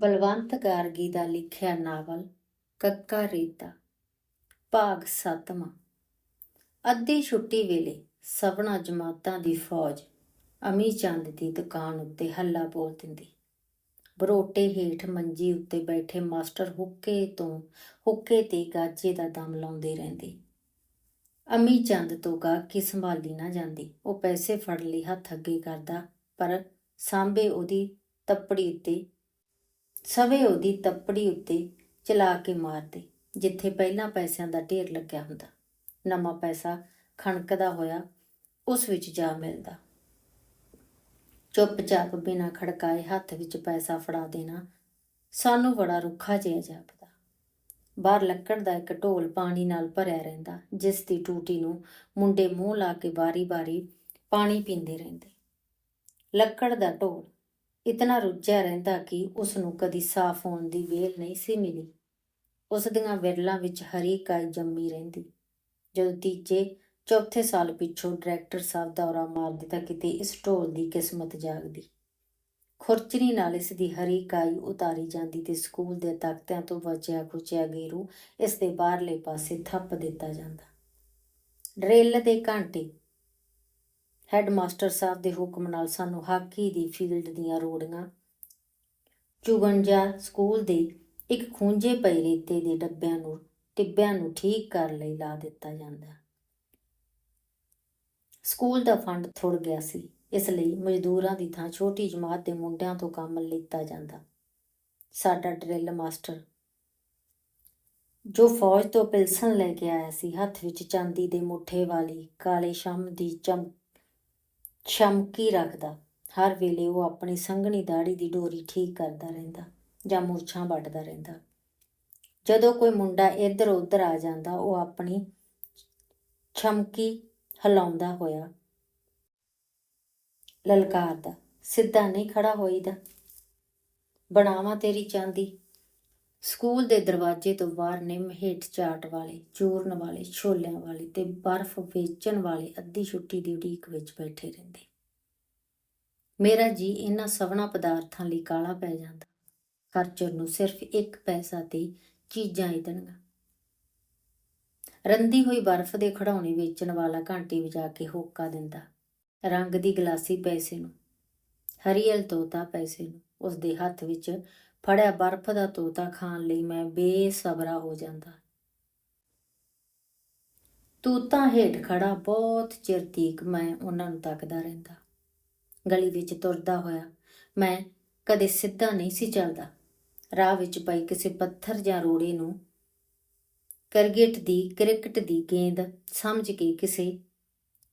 ਬਲਵੰਤ ਗਾਰਗੀ ਦਾ ਲਿਖਿਆ ਨਾਵਲ ਕੱਕਾ ਰੀਤਾ, ਭਾਗ 7ਵਾਂ ਅੱਧੀ ਛੁੱਟੀ ਵੇਲੇ ਸਭਨਾ ਜਮਾਤਾਂ ਦੀ ਫੌਜ ਅਮੀ ਚੰਦ ਦੀ ਦੁਕਾਨ ਉੱਤੇ ਹੱਲਾ ਬੋਲ ਦਿੰਦੀ। ਬਰੋਟੇ ਹੇਠ ਮੰਜੀ ਉੱਤੇ ਬੈਠੇ ਮਾਸਟਰ ਹੁੱਕੇ ਤੋਂ ਹੁੱਕੇ ਤੇ ਗਾਜੇ ਦਾ ਦਮ ਲਾਉਂਦੇ ਰਹਿੰਦੇ। ਅਮੀ ਚੰਦ ਤੋਂ ਗਾਹਕੀ ਸੰਭਾਲੀ ਨਾ ਜਾਂਦੀ, ਉਹ ਪੈਸੇ ਫੜ ਲਈ, ਹੱਥ ਅੱਗੇ ਕਰਦਾ, ਪਰ ਸਾਂਭੇ ਉਹਦੀ ਤੱਪੜੀ ਉੱਤੇ ਸਵੇ ਉਹਦੀ ਤੱਪੜੀ ਉੱਤੇ ਚਲਾ ਕੇ ਮਾਰਦੇ, ਜਿੱਥੇ ਪਹਿਲਾਂ ਪੈਸਿਆਂ ਦਾ ਢੇਰ ਲੱਗਿਆ ਹੁੰਦਾ। ਨਵਾਂ ਪੈਸਾ ਖਣਕਦਾ ਹੋਇਆ ਉਸ ਵਿੱਚ ਜਾ ਮਿਲਦਾ। ਚੁੱਪਚਾਪ ਬਿਨਾਂ ਖੜਕਾਏ ਹੱਥ ਵਿੱਚ ਪੈਸਾ ਫੜਾ ਦੇਣਾ ਸਾਨੂੰ ਬੜਾ ਰੁੱਖਾ ਜਿਹਾ ਜਾਪਦਾ। ਬਾਹਰ ਲੱਕੜ ਦਾ ਇੱਕ ਢੋਲ ਪਾਣੀ ਨਾਲ ਭਰਿਆ ਰਹਿੰਦਾ, ਜਿਸ ਦੀ ਟੂਟੀ ਨੂੰ ਮੁੰਡੇ ਮੂੰਹ ਲਾ ਕੇ ਬਾਰੀ-ਬਾਰੀ ਪਾਣੀ ਪੀਂਦੇ ਰਹਿੰਦੇ। ਲੱਕੜ ਦਾ ਢੋਲ ਇਤਨਾ ਰੁੱਝਿਆ ਰਹਿੰਦਾ ਕਿ ਉਸ ਨੂੰ ਕਦੀ ਸਾਫ਼ ਹੋਣ ਦੀ ਵੇਲ ਨਹੀਂ ਸੀ ਮਿਲੀ। ਉਸ ਦੀਆਂ ਵਿਰਲਾਂ ਵਿੱਚ ਹਰੀ ਕਾਈ ਜੰਮੀ ਰਹਿੰਦੀ। ਜਦੋਂ ਤੀਜੇ, ਚੌਥੇ ਸਾਲ ਪਿੱਛੋਂ ਡਾਇਰੈਕਟਰ ਸਾਹਿਬ ਦੌਰਾ ਮਾਰਦੇ ਤਾਂ ਕਿਤੇ ਇਸ ਢੋਲ ਦੀ ਕਿਸਮਤ ਜਾਗਦੀ। ਖੁਰਚਣੀ ਨਾਲ ਇਸ ਦੀ ਹਰੀ ਕਾਈ ਉਤਾਰੀ ਜਾਂਦੀ ਤੇ ਸਕੂਲ ਦੇ ਤਖਤਿਆਂ ਤੋਂ ਬਚਿਆ ਖੁਚਿਆ ਗੇਰੂ ਇਸ ਦੇ ਬਾਹਰਲੇ ਪਾਸੇ ਥੱਪ ਦਿੱਤਾ ਜਾਂਦਾ। ਡਰਿੱਲ ਦੇ ਘੰਟੇ ਹੈਡਮਾਸਟਰ ਸਾਹਿਬ ਦੇ ਹੁਕਮ ਨਾਲ ਸਾਨੂੰ ਹਾਕੀ ਦੀ ਫੀਲਡ ਦੀਆਂ ਰੋੜੀਆਂ ਚੁਗਣ ਚੁਗੰਜਾ ਸਕੂਲ ਦੇ ਇੱਕ ਖੂੰਜੇ ਪਏ ਰੇਤੇ ਦੇ ਡੱਬਿਆਂ ਨੂੰ, ਟਿੱਬਿਆਂ ਨੂੰ ਠੀਕ ਕਰਨ ਲਈ ਲਾ ਦਿੱਤਾ ਜਾਂਦਾ। ਸਕੂਲ ਦਾ ਫੰਡ ਥੁੜ ਗਿਆ ਸੀ, ਇਸ ਲਈ ਮਜ਼ਦੂਰਾਂ ਦੀ ਥਾਂ ਛੋਟੀ ਜਮਾਤ ਦੇ ਮੁੰਡਿਆਂ ਤੋਂ ਕੰਮ ਲਿੱਤਾ ਜਾਂਦਾ। ਸਾਡਾ ਡਰਿਲ ਮਾਸਟਰ ਜੋ ਫੌਜ ਤੋਂ ਪਿਲਸਨ ਲੈ ਕੇ ਆਇਆ ਸੀ, ਹੱਥ ਵਿੱਚ ਚਾਂਦੀ ਦੇ ਮੁੱਠੇ ਵਾਲੀ ਕਾਲੇ ਸ਼ਮ ਦੀ ਚਮ ਚਮਕੀ ਰੱਖਦਾ। ਹਰ ਵੇਲੇ ਉਹ ਆਪਣੀ ਸੰਘਣੀ ਦਾੜੀ ਦੀ ਡੋਰੀ ਠੀਕ ਕਰਦਾ ਰਹਿੰਦਾ ਜਾਂ ਮੁਰਛਾਂ ਵੱਟਦਾ ਰਹਿੰਦਾ। ਜਦੋਂ ਕੋਈ ਮੁੰਡਾ ਇੱਧਰ ਉੱਧਰ ਆ ਜਾਂਦਾ, ਉਹ ਆਪਣੀ ਚਮਕੀ ਹਿਲਾਉਂਦਾ ਹੋਇਆ ਲਲਕਾਰਦਾ, ਸਿੱਧਾ ਨਹੀਂ ਖੜਾ ਹੋਈਦਾ। ਬਣਾਵਾ ਤੇਰੀ ਚਾਂਦੀ। ਸਕੂਲ ਦੇ ਦਰਵਾਜ਼ੇ ਤੋਂ ਬਾਹਰ ਨਿੰਮ ਹੇਠ ਚਾਟ ਵਾਲੇ, ਚੂਰਨ ਵਾਲੇ, ਛੋਲਿਆਂ ਵਾਲੇ ਤੇ ਬਰਫ਼ ਵੇਚਣ ਵਾਲੇ ਅੱਧੀ ਛੁੱਟੀ ਦੀ ਉਡੀਕ ਵਿੱਚ ਬੈਠੇ ਰਹਿੰਦੇ। ਮੇਰਾ ਜੀ ਇਹਨਾਂ ਸਵਣਾ ਪਦਾਰਥਾਂ ਲਈ ਕਾਲਾ ਪੈ ਜਾਂਦਾ। ਖਰਚਰ ਨੂੰ ਸਿਰਫ ਇੱਕ ਪੈਸਾ ਤੇ ਚੀਜ਼ਾਂ ਹੀ ਦੇਣਗਾ ਰੰਦੀ ਹੋਈ ਬਰਫ਼ ਦੇ ਖੜਾਉਣੇ ਵੇਚਣ ਵਾਲਾ ਘੰਟੀ ਵਜਾ ਕੇ ਹੋਕਾ ਦਿੰਦਾ। ਰੰਗ ਦੀ ਗਲਾਸੀ ਪੈਸੇ ਨੂੰ ਹਰੀਅਲ ਤੋਤਾ ਪੈਸੇ ਨੂੰ ਉਸ ਦੇ ਹੱਥ ਵਿੱਚ ਫੜਿਆ ਬਰਫ਼ ਦਾ ਤੋਤਾ ਖਾਣ ਲਈ ਮੈਂ ਬੇਸਬਰਾ ਹੋ ਜਾਂਦਾ। ਤੂਤਾਂ ਹੇਠ ਖੜਾ ਬਹੁਤ ਚਿਰ ਤੀਕ ਮੈਂ ਉਹਨਾਂ ਨੂੰ ਤੱਕਦਾ ਰਹਿੰਦਾ। ਗਲੀ ਵਿੱਚ ਤੁਰਦਾ ਹੋਇਆ ਮੈਂ ਕਦੇ ਸਿੱਧਾ ਨਹੀਂ ਸੀ ਚੱਲਦਾ। ਰਾਹ ਵਿੱਚ ਪਈ ਕਿਸੇ ਪੱਥਰ ਜਾਂ ਰੋੜੇ ਨੂੰ ਕਰਗੇਟ ਦੀ, ਕ੍ਰਿਕਟ ਦੀ ਗੇਂਦ ਸਮਝ ਕੇ ਕਿਸੇ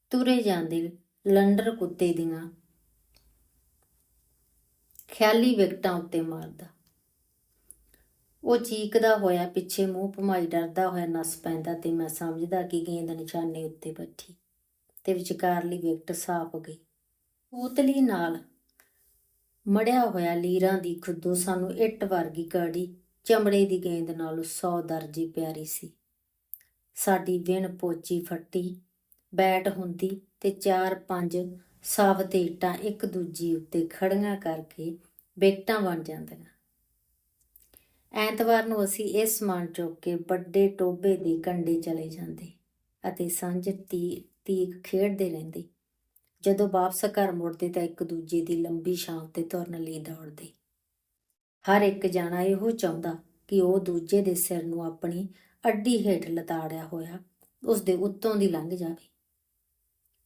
ਤੁਰੇ ਜਾਂਦੇ ਲੰਡਰ ਕੁੱਤੇ ਦੀਆਂ ਖਿਆਲੀ ਵਿਕਟਾਂ ਉੱਤੇ ਮਾਰਦਾ। ਉਹ ਚੀਕਦਾ ਹੋਇਆ, ਪਿੱਛੇ ਮੂੰਹ ਭਮਾਈ ਡਰਦਾ ਹੋਇਆ, ਨਸ ਪੈਂਦਾ ਤੇ ਮੈਂ ਸਮਝਦਾ ਕਿ ਗੇਂਦ ਨਿਸ਼ਾਨੇ ਉੱਤੇ ਬੈਠੀ ਤੇ ਵਿਚਕਾਰਲੀ ਵਿਕਟ ਸਾਫ਼ ਗਈ। ਉਤਲੀ ਨਾਲ ਮੜਿਆ ਹੋਇਆ ਲੀਰਾਂ ਦੀ ਖੁੱਦੋ ਸਾਨੂੰ ਇੱਟ ਵਰਗੀ ਕਾੜੀ ਚਮੜੇ ਦੀ ਗੇਂਦ ਨਾਲੋਂ 100 ਦਰਜੇ ਪਿਆਰੀ ਸੀ। ਸਾਡੀ ਵਿਣ ਪੋਚੀ ਫੱਟੀ, ਬੈਟ ਹੁੰਦੀ ਤੇ ਚਾਰ ਪੰਜ ਸਾਵਤ ਇੱਟਾਂ ਇੱਕ ਦੂਜੀ ਉੱਤੇ ਖੜੀਆਂ ਕਰਕੇ ਵਿਕਟਾਂ ਬਣ ਜਾਂਦੀਆਂ। ਐਤਵਾਰ ਨੂੰ ਅਸੀਂ ਇਹ ਸਮਾਨ ਚੁੱਕ ਕੇ ਵੱਡੇ ਟੋਬੇ ਦੇ ਕੰਢੇ ਚਲੇ ਜਾਂਦੇ ਅਤੇ ਸਾਂਝ ਤੀ, ਤੀਕ ਖੇਡਦੇ ਰਹਿੰਦੇ। ਜਦੋਂ ਵਾਪਸ ਘਰ ਮੁੜਦੇ ਤਾਂ ਇੱਕ ਦੂਜੇ ਦੀ ਲੰਬੀ ਛਾਂ ਤੇ ਤੁਰਨ ਲਈ ਦੌੜਦੇ। ਹਰ ਇੱਕ ਜਾਣਾ ਇਹੋ ਚਾਹੁੰਦਾ ਕਿ ਉਹ ਦੂਜੇ ਦੇ ਸਿਰ ਨੂੰ ਆਪਣੀ ਅੱਡੀ ਹੇਠ ਲਤਾੜਿਆ ਹੋਇਆ ਉਸ ਦੇ ਉੱਤੋਂ ਦੀ ਲੰਘ ਜਾਵੇ।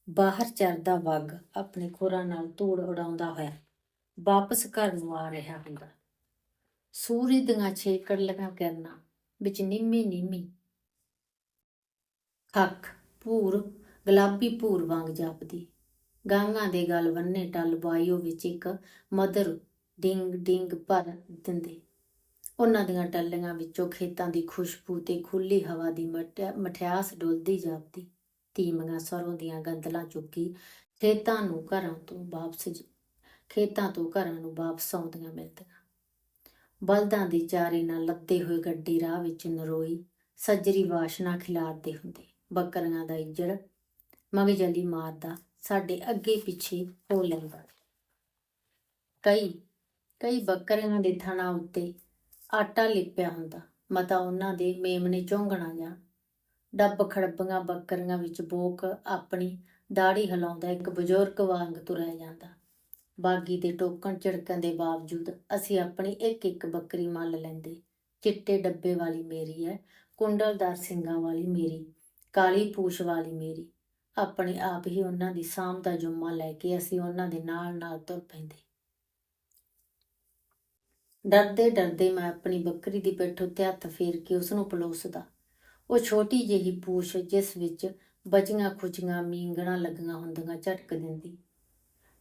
ਬਾਹਰ ਚਰਦਾ ਵੱਗ ਆਪਣੇ ਖੁਰਾਂ ਨਾਲ ਧੂੜ ਉਡਾਉਂਦਾ ਹੋਇਆ ਵਾਪਸ ਘਰ ਨੂੰ ਆ ਰਿਹਾ ਹੁੰਦਾ। ਸੂਰਜ ਦੀਆਂ ਛੇਕੜ ਲਗਾ ਕਰਨਾ ਵਿੱਚ ਨਿੰਮੀ ਨਿੰਮੀ ਅੱਖ ਭੂਰ, ਗੁਲਾਬੀ ਭੂਰ ਵਾਂਗ ਜਾਪਦੀ। ਗਾਂਗਾਂ ਦੇ ਗਲ ਵੰਨੇ ਟਲ ਬਾਈਓ ਵਿੱਚ ਇੱਕ ਮਦਰ ਡਿੰਗ ਡਿੰਗ ਭਰ ਦਿੰਦੇ। ਉਹਨਾਂ ਦੀਆਂ ਟੱਲੀਆਂ ਵਿੱਚੋਂ ਖੇਤਾਂ ਦੀ ਖੁਸ਼ਬੂ ਤੇ ਖੁੱਲੀ ਹਵਾ ਦੀ ਮਟਿਆ- ਮਠਿਆਸ ਡੁੱਲਦੀ ਜਾਪਦੀ। ਤੀਮੀਆਂ ਸਰੋਂ ਦੀਆਂ ਗੰਦਲਾਂ ਚੁੱਕੀ ਖੇਤਾਂ ਨੂੰ ਘਰਾਂ ਤੋਂ ਵਾਪਸ, ਖੇਤਾਂ ਤੋਂ ਘਰਾਂ ਨੂੰ ਵਾਪਸ ਆਉਂਦੀਆਂ ਮਿਲਦੀਆਂ। ਬਲਦਾਂ ਦੀ ਚਾਰੇ ਨਾਲ ਲੱਦੇ ਹੋਏ ਗੱਡੀ ਰਾਹ ਵਿੱਚ ਨਰੋਈ, ਸੱਜਰੀ ਵਾਸ਼ਨਾ ਖਿਲਾਰਦੇ ਹੁੰਦੇ। ਬੱਕਰੀਆਂ ਦਾ ਇੱਜੜ ਮਗਜਲੀ ਮਾਰਦਾ ਸਾਡੇ ਅੱਗੇ ਪਿੱਛੇ ਹੋ ਲੈਂਦਾ। ਕਈ ਕਈ ਬੱਕਰੀਆਂ ਦੇ ਥਣਾ ਉੱਤੇ ਆਟਾ ਲਿਪਿਆ ਹੁੰਦਾ। ਮਤਾ ਉਹਨਾਂ ਦੇ ਮੇਮਣੇ ਝੋਂਗਣਾ ਜਾਂ ਡੱਬ ਖੜੱਬੀਆਂ ਬੱਕਰੀਆਂ ਵਿੱਚ ਬੋਕ ਆਪਣੀ ਦਾੜੀ ਹਿਲਾਉਂਦਾ ਇੱਕ ਬਜ਼ੁਰਗ ਵਾਂਗ ਤੁਰਿਆ ਜਾਂਦਾ। ਬਾਗੀ ਦੇ ਟੋਕਣ ਝੜਕਣ ਦੇ ਬਾਵਜੂਦ ਅਸੀਂ ਆਪਣੀ ਇੱਕ ਇੱਕ ਬੱਕਰੀ ਮੰਨ ਲੈਂਦੇ। ਚਿੱਟੇ ਡੱਬੇ ਵਾਲੀ ਮੇਰੀ ਹੈ ਕੁੰਡਲਦਾਰ ਸਿੰਘਾਂ ਵਾਲੀ ਮੇਰੀ, ਕਾਲੀ ਪੂਛ ਵਾਲੀ ਮੇਰੀ। ਆਪਣੇ ਆਪ ਹੀ ਉਹਨਾਂ ਦੀ ਸਾਂਭ ਦਾ ਜੁੰਮਾ ਲੈ ਕੇ ਅਸੀਂ ਉਹਨਾਂ ਦੇ ਨਾਲ ਨਾਲ ਤੁਰ ਪੈਂਦੇ। ਡਰਦੇ ਡਰਦੇ ਮੈਂ ਆਪਣੀ ਬੱਕਰੀ ਦੀ ਪਿੱਠ ਉੱਤੇ ਹੱਥ ਫੇਰ ਕੇ ਉਸ ਨੂੰ ਪਲੋਸਦਾ। ਉਹ ਛੋਟੀ ਜਿਹੀ ਪੂਛ ਜਿਸ ਵਿੱਚ ਬਚੀਆਂ ਖੁਚੀਆਂ ਮੀਂਗਣਾ ਲੱਗੀਆਂ ਹੁੰਦੀਆਂ ਝਟਕ ਦਿੰਦੀ।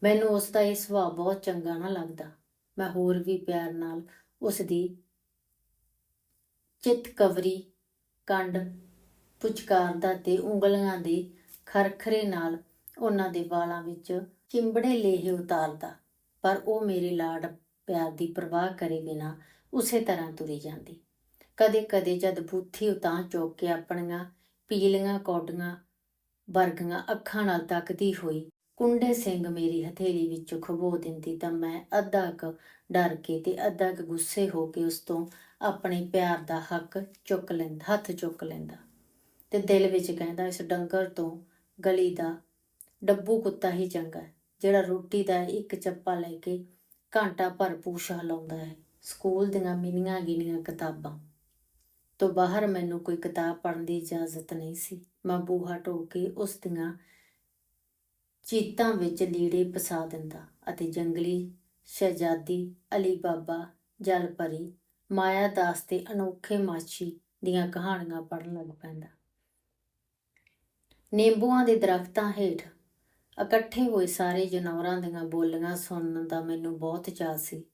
ਮੈਨੂੰ ਉਸ ਦਾ ਇਹ ਸੁਭਾਅ ਬਹੁਤ ਚੰਗਾ ਨਾ ਲੱਗਦਾ। ਮੈਂ ਹੋਰ ਵੀ ਪਿਆਰ ਨਾਲ ਉਸ ਦੀ ਚਿੱਤ ਕਵਰੀ, ਕੰਡ ਪੁਚਕਾਰਦਾ ਤੇ ਉਂਗਲੀਆਂ ਦੇ ਖਰਖਰੇ ਨਾਲ ਉਹਨਾਂ ਦੇ ਵਾਲਾਂ ਵਿੱਚ ਚਿੰਬੜੇ ਲੇਹੇ ਉਤਾਰਦਾ, ਪਰ ਉਹ ਮੇਰੇ ਲਾਡ ਪਿਆਰ ਦੀ ਪਰਵਾਹ ਕਰੇ ਬਿਨਾ ਉਸੇ ਤਰ੍ਹਾਂ ਤੁਰੀ ਜਾਂਦੀ। ਕਦੇ ਕਦੇ ਜਦ ਬੂਥੀ ਉਤਾਂ ਚੁੱਕ ਕੇ ਆਪਣੀਆਂ ਪੀਲੀਆਂ ਕੌਡੀਆਂ ਵਰਗੀਆਂ ਅੱਖਾਂ ਨਾਲ ਤੱਕਦੀ ਹੋਈ ਕੁੰਡੇ ਸਿੰਘ ਮੇਰੀ ਹਥੇਲੀ ਵਿੱਚੋਂ ਖਬੋ ਦਿੰਦੀ ਤਾਂ ਮੈਂ ਅੱਧਾ ਕੁ ਡਰ ਕੇ ਤੇ ਅੱਧਾ ਕੁ ਗੁੱਸੇ ਹੋ ਕੇ ਉਸ ਤੋਂ ਆਪਣੇ ਪਿਆਰ ਦਾ ਹੱਕ ਚੁੱਕ ਲੈਂਦਾ, ਹੱਥ ਚੁੱਕ ਲੈਂਦਾ। ਤੇ ਦਿਲ ਵਿੱਚ ਕਹਿੰਦਾ, ਇਸ ਡੰਗਰ ਤੋਂ ਗਲੀ ਦਾ ਡੱਬੂ ਕੁੱਤਾ ਹੀ ਚੰਗਾ ਜਿਹੜਾ ਰੋਟੀ ਦਾ ਇੱਕ ਚੱਪਾ ਲੈ ਕੇ ਘੰਟਾ ਭਰ ਪੂਛਾ ਲਾਉਂਦਾ ਹੈ। ਸਕੂਲ ਦੀਆਂ ਮਿਨੀਆਂ ਗਿਨੀਆਂ ਕਿਤਾਬਾਂ ਤੋਂ ਬਾਹਰ ਮੈਨੂੰ ਕੋਈ ਕਿਤਾਬ ਪੜ੍ਹਨ ਦੀ ਇਜਾਜ਼ਤ ਨਹੀਂ ਸੀ। ਮੈਂ ਬੂਹਾ ਢੋ ਕੇ ਉਸ ਦੀਆਂ ਚੀਤਾਂ ਵਿੱਚ ਲੀੜੇ ਪਸਾ ਦਿੰਦਾ ਅਤੇ ਜੰਗਲੀ ਸ਼ਹਿਜ਼ਾਦੀ ਅਲੀ ਬਾਬਾ ਜਲਪਰੀ ਮਾਇਆ ਦਾਸ ਤੇ ਅਨੋਖੇ ਮਾਛੀ ਦੀਆਂ ਕਹਾਣੀਆਂ ਪੜ੍ਹਨ ਲੱਗ ਪੈਂਦਾ। ਨਿੰਬੂਆਂ ਦੇ ਦਰਖਤਾਂ ਹੇਠ ਇਕੱਠੇ ਹੋਏ ਸਾਰੇ ਜਨੌਰਾਂ ਦੀਆਂ ਬੋਲੀਆਂ ਸੁਣਨ ਦਾ ਮੈਨੂੰ ਬਹੁਤ ਚਾਅ ਸੀ।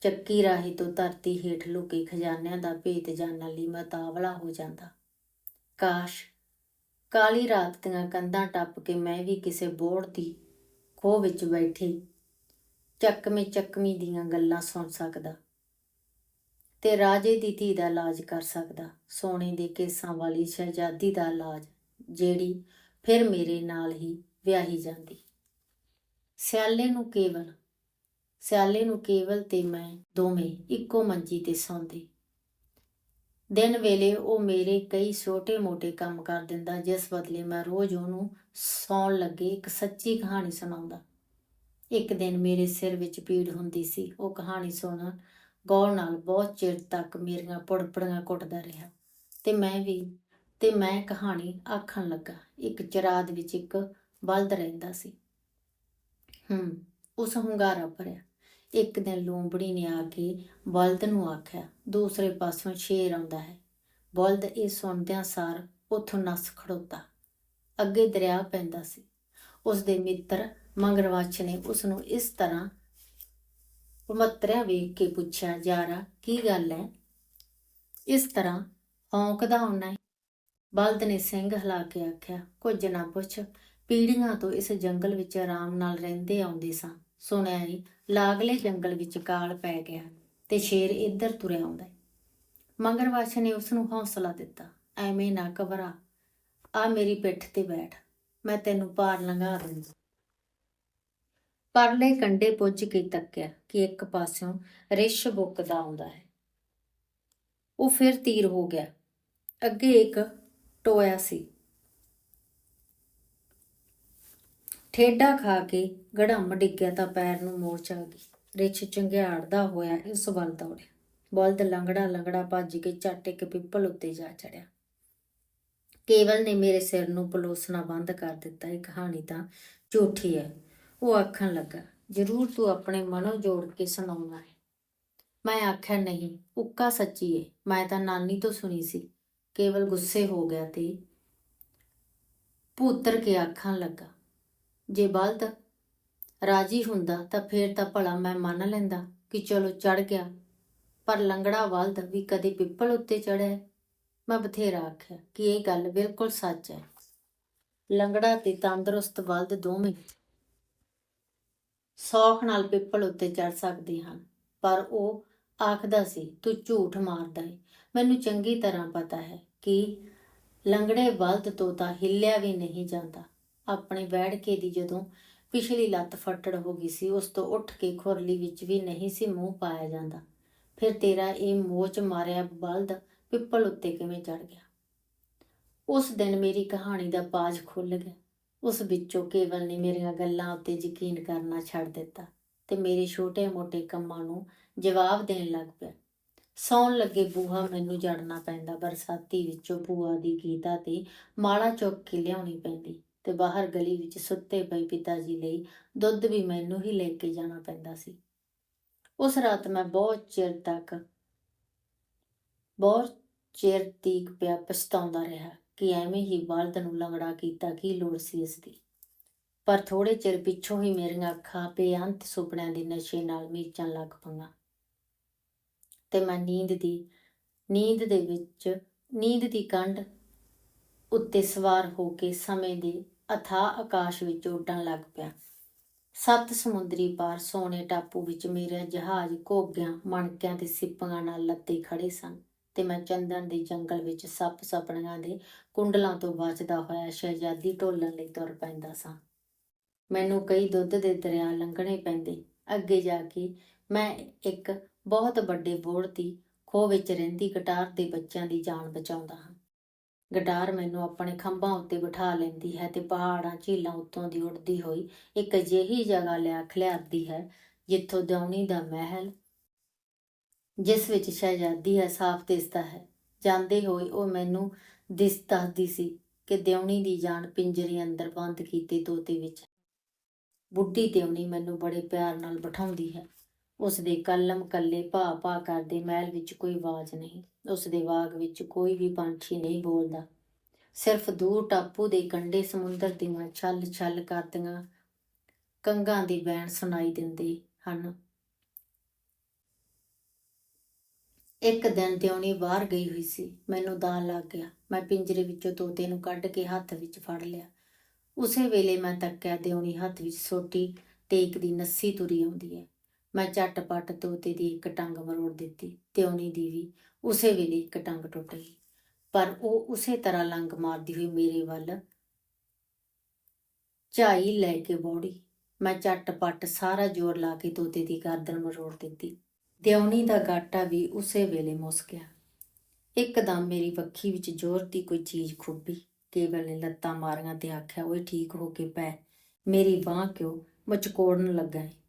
ਚੱਕੀ ਰਾਹੀ ਤੋਂ ਧਰਤੀ ਹੇਠ ਲੁਕੇ ਖਜ਼ਾਨਿਆਂ ਦਾ ਭੇਤ ਜਾਣਨ ਲਈ ਮੈਂ ਤਾਵਲਾ ਹੋ ਜਾਂਦਾ। ਕਾਸ਼ ਕਾਲੀ ਰਾਤ ਦੀਆਂ ਕੰਧਾਂ ਟੱਪ ਕੇ ਮੈਂ ਵੀ ਕਿਸੇ ਬੋੜ ਦੀ ਖੋਹ ਵਿੱਚ ਬੈਠੀ, ਚੱਕਵੇਂ ਚੱਕਵੀਂ ਦੀਆਂ ਗੱਲਾਂ ਸੁਣ ਸਕਦਾ ਤੇ ਰਾਜੇ ਦੀ ਧੀ ਦਾ ਇਲਾਜ ਕਰ ਸਕਦਾ, ਸੋਨੇ ਦੇ ਕੇਸਾਂ ਵਾਲੀ ਸ਼ਹਿਜ਼ਾਦੀ ਦਾ ਇਲਾਜ, ਜਿਹੜੀ ਫਿਰ ਮੇਰੇ ਨਾਲ ਹੀ ਵਿਆਹੀ ਜਾਂਦੀ। ਸਿਆਲੇ ਨੂੰ ਕੇਵਲ, ਸਿਆਲੇ ਨੂੰ ਕੇਵਲ ਤੇ ਮੈਂ ਦੋਵੇਂ ਇੱਕੋ ਮੰਜੀ ਤੇ ਸੌਂਦੇ। ਦਿਨ ਵੇਲੇ ਉਹ ਮੇਰੇ ਕਈ ਛੋਟੇ-ਮੋਟੇ ਕੰਮ ਕਰ ਦਿੰਦਾ, ਜਿਸ ਬਦਲੇ ਮੈਂ ਰੋਜ਼ ਉਹਨੂੰ ਸੌਣ ਲੱਗੇ ਇੱਕ ਸੱਚੀ ਕਹਾਣੀ ਸੁਣਾਉਂਦਾ। ਇੱਕ ਦਿਨ ਮੇਰੇ ਸਿਰ ਵਿੱਚ ਪੀੜ ਹੁੰਦੀ ਸੀ। ਉਹ ਕਹਾਣੀ ਸੁਣਨ ਗੌਰ ਨਾਲ ਬਹੁਤ ਚਿਰ ਤੱਕ ਮੇਰੀਆਂ ਪੁੜਪੜੀਆਂ ਕੁੱਟਦਾ ਰਿਹਾ ਤੇ ਮੈਂ ਵੀ, ਤੇ ਮੈਂ ਕਹਾਣੀ ਆਖਣ ਲੱਗਾ। ਇੱਕ ਚਰਾਦ ਵਿੱਚ ਇੱਕ ਬਲਦ ਰਹਿੰਦਾ ਸੀ। ਹੂੰ, ਉਸ ਹੰਗਾਰਾ ਭਰਿਆ। ਇੱਕ ਦਿਨ ਲੂੰਬੜੀ ਨੇ ਆ ਕੇ ਬਲਦ ਨੂੰ ਆਖਿਆ, ਦੂਸਰੇ ਪਾਸੋਂ ਸ਼ੇਰ ਆਉਂਦਾ ਹੈ। ਬਲਦ ਇਹ ਸੁਣਦਿਆਂ ਸਾਰ ਉਥੋਂ ਨਸ ਖੜੋਤਾ। ਅੱਗੇ ਦਰਿਆ ਪੈਂਦਾ ਸੀ। ਉਸ ਦੇ ਮਿੱਤਰ ਮੰਗਰਵਾਚ ਨੇ ਉਸ ਨੂੰ ਇਸ ਤਰ੍ਹਾਂ ਪਮਤਰਿਆ ਵੇਖ ਕੇ ਪੁੱਛਿਆ, ਯਾਰਾ, ਕੀ ਗੱਲ ਹੈ ਇਸ ਤਰ੍ਹਾਂ ਹੌਂਕਦਾ ਹੁੰਨਾ ਹੈ ਬਲਦ ਨੇ ਸਿੰਘ ਹਿਲਾ ਕੇ ਆਖਿਆ, ਕੁਝ ਨਾ ਪੁੱਛ, ਪੀੜੀਆਂ ਤੋਂ ਇਸ ਜੰਗਲ ਵਿੱਚ ਆਰਾਮ ਨਾਲ ਰਹਿੰਦੇ ਆਉਂਦੇ ਸਾਂ। ਸੁਣਿਆ ਜੀ ਲਾਗਲੇ ਜੰਗਲ ਵਿੱਚ ਕਾਲ ਪੈ ਗਿਆ ਤੇ ਸ਼ੇਰ ਇੱਧਰ ਤੁਰਿਆ ਆਉਂਦਾ ਹੈ ਮੰਗਰਵਾਛ ਨੇ ਉਸ ਨੂੰ ਹੌਸਲਾ ਦਿੱਤਾ, ਐਵੇਂ ਨਾ ਘਬਰਾ। ਆ ਮੇਰੀ ਪਿੱਠ ਤੇ ਬੈਠ, ਮੈਂ ਤੈਨੂੰ ਪਾਰ ਲੰਘਾ ਦੂੰਗਾ ਪਰਲੇ ਕੰਡੇ ਪੁੱਜ ਕੇ ਤੱਕਿਆ ਕਿ ਇੱਕ ਪਾਸਿਓਂ ਰਿਸ਼ ਬੁੱਕਦਾ ਆਉਂਦਾ ਹੈ। ਉਹ ਫਿਰ ਤੀਰ ਹੋ ਗਿਆ। ਅੱਗੇ ਇੱਕ ਟੋਇਆ ਸੀ। ਠੇਡਾ ਖਾ ਕੇ ਗੜਮ ਡਿੱਗਿਆ ਤਾਂ ਪੈਰ ਨੂੰ ਮੋਚ ਆ ਗਈ। ਰਿਛ ਚੰਗਿਆੜਦਾ ਹੋਇਆ ਇਸ ਵੱਲ ਦੌੜਿਆ। ਬਲਦ ਲੰਗੜਾ ਲੰਗੜਾ ਭੱਜ ਕੇ ਝੱਟ ਇੱਕ ਪਿੱਪਲ ਉੱਤੇ ਜਾ ਚੜਿਆ ਕੇਵਲ ਨੇ ਮੇਰੇ ਸਿਰ ਨੂੰ ਪਲੋਸਣਾ ਬੰਦ ਕਰ ਦਿੱਤਾ। ਇਹ ਕਹਾਣੀ ਤਾਂ ਝੂਠੀ ਹੈ। ਉਹ ਆਖਣ ਲੱਗਾ, ਜ਼ਰੂਰ ਤੂੰ ਆਪਣੇ ਮਨੋਂ ਜੋੜ ਕੇ ਸੁਣਾਉਣਾ ਹੈ। ਮੈਂ ਆਖਿਆ, ਨਹੀਂ, ਉੱਕਾ ਸੱਚੀ ਏ। ਮੈਂ ਤਾਂ ਨਾਨੀ ਤੋਂ ਸੁਣੀ ਸੀ। ਕੇਵਲ ਗੁੱਸੇ ਹੋ ਗਿਆ ਤੇ ਭੂਤਰ ਕੇ ਆਖਣ ਲੱਗਾ ਜੇ ਬਲਦ ਰਾਜੀ ਹੁੰਦਾ ਤਾਂ ਫੇਰ ਤਾਂ ਭਲਾ ਮੈਂ ਮੰਨ ਲੈਂਦਾ ਕਿ ਚਲੋ ਚੜ ਗਿਆ। ਪਰ ਲੰਗੜਾ ਬਲਦ ਵੀ ਕਦੇ ਪਿੱਪਲ ਉੱਤੇ ਚੜਿਆ ਮੈਂ ਬਥੇਰਾ ਆਖਿਆ ਕਿ ਇਹ ਗੱਲ ਬਿਲਕੁਲ ਸੱਚ ਹੈ। ਲੰਗੜਾ ਤੇ ਤੰਦਰੁਸਤ ਬਲਦ ਦੋਵੇਂ ਸੌਖ ਨਾਲ ਪਿੱਪਲ ਉੱਤੇ ਚੜ ਸਕਦੇ ਹਨ। ਪਰ ਉਹ ਆਖਦਾ ਸੀ, ਤੂੰ ਝੂਠ ਮਾਰਦਾ ਏ। ਮੈਨੂੰ ਚੰਗੀ ਤਰ੍ਹਾਂ ਪਤਾ ਹੈ ਕਿ ਲੰਗੜੇ ਬਲਦ ਤੋਂ ਤਾਂ ਹਿੱਲਿਆ ਵੀ ਨਹੀਂ ਜਾਂਦਾ। ਆਪਣੇ ਬੈਠਕੇ ਦੀ ਜਦੋਂ ਪਿਛਲੀ ਲੱਤ ਫੱਟੜ ਹੋ ਗਈ ਸੀ, ਉਸ ਤੋਂ ਉੱਠ ਕੇ ਖੁਰਲੀ ਵਿੱਚ ਵੀ ਨਹੀਂ ਸੀ ਮੂੰਹ ਪਾਇਆ ਜਾਂਦਾ। ਫਿਰ ਤੇਰਾ ਇਹ ਮੋਚ ਮਾਰਿਆ ਬਲਦ ਪਿੱਪਲ ਉੱਤੇ ਕਿਵੇਂ ਚੜ ਗਿਆ? ਉਸ ਦਿਨ ਮੇਰੀ ਕਹਾਣੀ ਦਾ ਪਾਜ ਖੁੱਲ ਗਿਆ। ਉਸ ਵਿੱਚੋਂ ਕੇਵਲ ਨੇ ਮੇਰੀਆਂ ਗੱਲਾਂ ਉੱਤੇ ਯਕੀਨ ਕਰਨਾ ਛੱਡ ਦਿੱਤਾ ਤੇ ਮੇਰੇ ਛੋਟੇ-ਮੋਟੇ ਕੰਮਾਂ ਨੂੰ ਜਵਾਬ ਦੇਣ ਲੱਗ ਪਿਆ। ਸੌਣ ਲੱਗੇ ਬੂਹਾ ਮੈਨੂੰ ਜੜਨਾ ਪੈਂਦਾ, ਬਰਸਾਤੀ ਵਿੱਚੋਂ ਬੂਹਾ ਦੀ ਗੀਤਾ ਤੇ ਮਾਲਾ ਚੁੱਕ ਕੇ ਲਿਆਉਣੀ ਪੈਂਦੀ। ਤੇ ਬਾਹਰ ਗਲੀ ਵਿੱਚ ਸੁੱਤੇ ਪਏ ਪਿਤਾ ਜੀ ਲਈ ਦੁੱਧ ਵੀ ਮੈਨੂੰ ਹੀ ਲੈ ਕੇ ਜਾਣਾ ਪੈਂਦਾ ਸੀ। ਉਸ ਰਾਤ ਮੈਂ ਬਹੁਤ ਚਿਰ ਤੱਕ, ਬਹੁਤ ਚਿਰ ਤੀਕ ਪਿਆ ਪਛਤਾਉਂਦਾ ਰਿਹਾ ਕਿ ਐਵੇਂ ਹੀ ਬਲਦ ਨੂੰ ਲੰਗੜਾ ਕੀਤਾ ਕੀ ਲੋੜ ਸੀ ਇਸ ਦੀ। ਪਰ ਥੋੜੇ ਚਿਰ ਪਿੱਛੋਂ ਹੀ ਮੇਰੀਆਂ ਅੱਖਾਂ ਬੇਅੰਤ ਸੁਪਨਿਆਂ ਦੇ ਨਸ਼ੇ ਨਾਲ ਮੀਚਣ ਲੱਗ ਪਈਆਂ ਤੇ ਮੈਂ ਨੀਂਦ ਦੀ, ਨੀਂਦ ਦੇ ਵਿੱਚ, ਨੀਂਦ ਦੀ ਕੰਡ ਉੱਤੇ ਸਵਾਰ ਹੋ ਕੇ ਸਮੇਂ ਦੇ ਅਥਾਹ ਆਕਾਸ਼ ਵਿੱਚ ਉੱਡਣ ਲੱਗ ਪਿਆ। ਸੱਤ ਸਮੁੰਦਰੀ ਪਾਰ ਸੋਨੇ ਟਾਪੂ ਵਿੱਚ ਮੇਰਾ ਜਹਾਜ਼ ਘੋਗਿਆਂ, ਮਣਕਿਆਂ ਤੇ ਸਿੱਪਾਂ ਨਾਲ ਲੱਤੇ ਖੜੇ ਸਨ ਤੇ ਮੈਂ ਚੰਦਨ ਦੇ ਜੰਗਲ ਵਿੱਚ ਸੱਪ ਸਪਣਿਆਂ ਦੇ ਕੁੰਡਲਾਂ ਤੋਂ ਬਚਦਾ ਹੋਇਆ ਸ਼ਹਿਜ਼ਾਦੀ ਢੋਲਣ ਲਈ ਤੁਰ ਪੈਂਦਾ ਸਾਂ। ਮੈਨੂੰ ਕਈ ਦੁੱਧ ਦੇ ਦਰਿਆ ਲੰਘਣੇ ਪੈਂਦੇ। ਅੱਗੇ ਜਾ ਕੇ ਮੈਂ ਇੱਕ ਬਹੁਤ ਵੱਡੇ ਬੋੜ ਦੀ ਖੋਹ ਵਿੱਚ ਰਹਿੰਦੀ ਗਟਾਰ ਦੇ ਬੱਚਿਆਂ ਦੀ ਜਾਨ ਬਚਾਉਂਦਾ ਹਾਂ। ਗਟਾਰ ਮੈਨੂੰ ਆਪਣੇ ਖੰਭਾਂ ਉੱਤੇ ਬਿਠਾ ਲੈਂਦੀ ਹੈ ਤੇ ਪਹਾੜਾਂ ਝੀਲਾਂ ਉੱਤੋਂ ਦੀ ਉੱਡਦੀ ਹੋਈ ਇੱਕ ਅਜਿਹੀ ਜਗ੍ਹਾ ਲਿਆ ਖਿਲਾਰਦੀ ਹੈ ਜਿੱਥੋਂ ਦੌਣੀ ਦਾ ਮਹਿਲ, ਜਿਸ ਵਿੱਚ ਸ਼ਹਿਜ਼ਾਦੀ ਹੈ ਸਾਫ਼ ਦਿਸਦਾ ਹੈ। ਜਾਂਦੇ ਹੋਏ ਉਹ ਮੈਨੂੰ ਦਿਸ ਦੱਸਦੀ ਸੀ ਕਿ ਦਿਉਣੀ ਦੀ ਜਾਨ ਪਿੰਜਰੇ ਅੰਦਰ ਬੰਦ ਕੀਤੇ ਤੋਤੇ ਵਿੱਚ। ਬੁੱਢੀ ਦਿਉਣੀ ਮੈਨੂੰ ਬੜੇ ਪਿਆਰ ਨਾਲ ਬਿਠਾਉਂਦੀ ਹੈ। ਉਸ ਦੇ ਕਲਮ ਕੱਲੇ ਭਾ ਭਾ ਕਰਦੇ ਮਹਿਲ ਵਿੱਚ ਕੋਈ ਆਵਾਜ਼ ਨਹੀਂ ਉਸ ਦੇ ਬਾਗ ਵਿੱਚ ਕੋਈ ਵੀ ਪੰਛੀ ਨਹੀਂ ਬੋਲਦਾ। ਸਿਰਫ ਦੂਰ ਟਾਪੂ ਦੇ ਕੰਢੇ ਸਮੁੰਦਰ ਦੀਆਂ ਛਲ ਛਲ ਕਰਦੀਆਂ ਕੰਗਾਂ ਦੀ ਬੈਣ ਸੁਣਾਈ ਦਿੰਦੇ ਹਨ। ਇੱਕ ਦਿਨ ਦਿਉਣੀ ਬਾਹਰ ਗਈ ਹੋਈ ਸੀ। ਮੈਨੂੰ ਦਾਨ ਲੱਗ ਗਿਆ। ਮੈਂ ਪਿੰਜਰੇ ਵਿੱਚੋਂ ਤੋਤੇ ਨੂੰ ਕੱਢ ਕੇ ਹੱਥ ਵਿੱਚ ਫੜ ਲਿਆ। ਉਸੇ ਵੇਲੇ ਮੈਂ ਤੱਕਿਆ ਦਿਉਣੀ ਹੱਥ ਵਿੱਚ ਸੋਟੀ ਤੇ ਇੱਕ ਦੀ ਨੱਸੀ ਤੁਰੀ ਆਉਂਦੀ ਹੈ। ਮੈਂ ਝਟਪਟ ਤੋਤੇ ਦੀ ਇੱਕ ਟੰਗ ਮਰੋੜ ਦਿੱਤੀ ਦਿਉਣੀ ਦੀ ਵੀ, ਉਸੇ ਵੇਲੇ ਇੱਕ ਟੰਗ ਟੁੱਟ ਗਈ। ਪਰ ਉਹ ਉਸੇ ਤਰ੍ਹਾਂ ਲੰਗ ਮਾਰਦੀ ਹੋਈ ਮੇਰੇ ਵੱਲ ਝਾਈ ਲੈ ਕੇ ਬੋੜੀ। ਮੈਂ ਝਟਪਟ ਸਾਰਾ ਜ਼ੋਰ ਲਾ ਕੇ ਤੋਤੇ ਦੀ ਗਰਦਨ ਮਰੋੜ ਦਿੱਤੀ। ਦਿਉਣੀ ਦਾ ਗਾਟਾ ਵੀ ਉਸੇ ਵੇਲੇ ਮੁੱਸ ਗਿਆ। ਇੱਕਦਮ ਮੇਰੀ ਵੱਖੀ ਵਿੱਚ ਜ਼ੋਰ ਦੀ ਕੋਈ ਚੀਜ਼ ਖੁੱਬੀ ਕੇਵਲ ਨੇ ਲੱਤਾਂ ਮਾਰੀਆਂ ਤੇ ਆਖਿਆ, ਓਏ ਠੀਕ ਹੋ ਕੇ ਪੈ। ਮੇਰੀ ਬਾਹ ਕਿਉਂ ਮਚਕੋੜਨ ਲੱਗਾ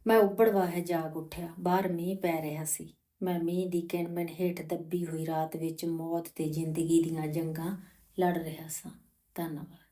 ਏ ਮੈਂ ਉੱਬੜਵਾਹੇ ਜਾਗ ਉੱਠਿਆ, ਬਾਹਰ ਮੀਂਹ ਪੈ ਰਿਹਾ ਸੀ। ਮੈਂ ਮੀਂਹ ਦੀ ਕਿਣਮਣ ਹੇਠ ਦੱਬੀ ਹੋਈ ਰਾਤ ਵਿੱਚ ਮੌਤ ਤੇ ਜ਼ਿੰਦਗੀ ਦੀਆਂ ਜੰਗਾਂ ਲੜ ਰਿਹਾ ਸਾਂ। ਧੰਨਵਾਦ।